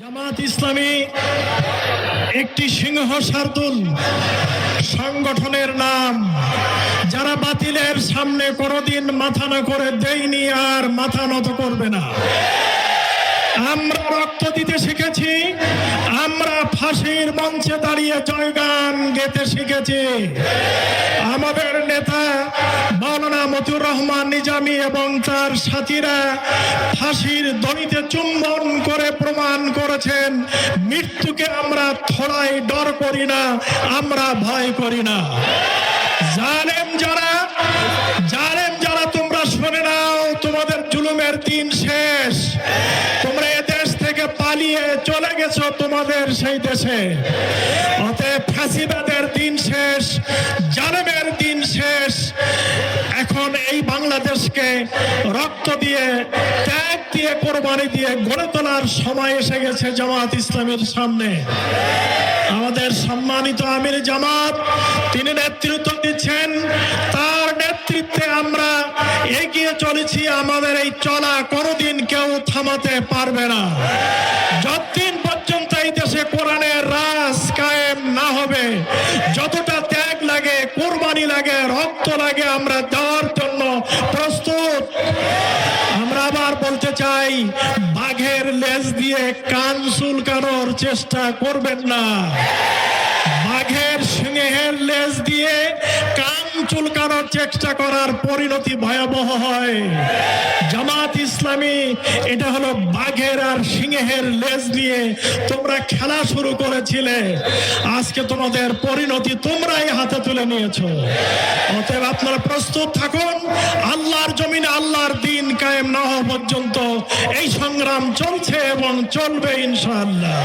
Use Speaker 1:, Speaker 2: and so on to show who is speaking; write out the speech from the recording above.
Speaker 1: জামাত ইসলামী একটি সিংহ শার্দুল সংগঠনের নাম, যারা বাতিলের সামনে কোনোদিন মাথা না করে দেয়নি আর মাথা নত করবে না। আমরা রক্ত দিতে শিখেছি, আমরা ফাঁসির মঞ্চে দাঁড়িয়ে জয়গান গেতে শিখেছি। আমাদের নেতা মাওলানা মতুর রহমান নিজামী এবং তার সাথীরা ফাঁসির দড়িতে চুম্বন করেছেন মৃত্যুকে আমরা থোড়াই ডর করি না, আমরা ভয় করি না। জালেম যারা জালেম যারা, তোমরা শুনে নাও, তোমাদের জুলুমের দিন শেষ। তোমরা এ দেশ থেকে পালিয়ে চলে গেছো তোমাদের সেই দেশে। অতএব ফাঁসিবাদের দিন শেষ, জালেমের দিন শেষ। এখন এই বাংলাদেশকে রক্ত দিয়ে দিয়ে কোরবানি দিয়ে গড়ে তোলার সময় এসে গেছে জামাত ইসলামের সামনে। আমাদের সম্মানিত আমির জামাত, তিনি নেতৃত্ব দিচ্ছেন। তার নেতৃত্বে আমরা এগিয়ে চলেছি। আমাদের এই চলা কোনোদিন কেউ থামাতে পারবে না। যতদিন পর্যন্ত এই দেশে কোরআনের রাজ কায়েম না হবে, যতটা ত্যাগ লাগে, কোরবানি লাগে, রক্ত লাগে, আমরা দেওয়ার জন্য প্রস্তুত আমরা আবার চাই বাঘের লেজ দিয়ে কান চুলকানোর চেষ্টা করবেন না। বাঘের সিংহের লেজ দিয়ে চুলকানোর চেষ্টা করার পরিণতি ভয়াবহ হয়। জামাত ইসলামী, এটা হলো বাঘের আর সিংহের লেজ দিয়ে তোমরা খেলা শুরু করেছিলে। আজকে তোমাদের পরিণতি তোমরাই হাতে তুলে নিয়েছ। অতএব আপনারা প্রস্তুত থাকুন। আল্লাহর জমিনে আল্লাহর দিন কায়েম না হওয়া পর্যন্ত এই সংগ্রাম চলছে এবং চলবে ইনশাআল্লাহ।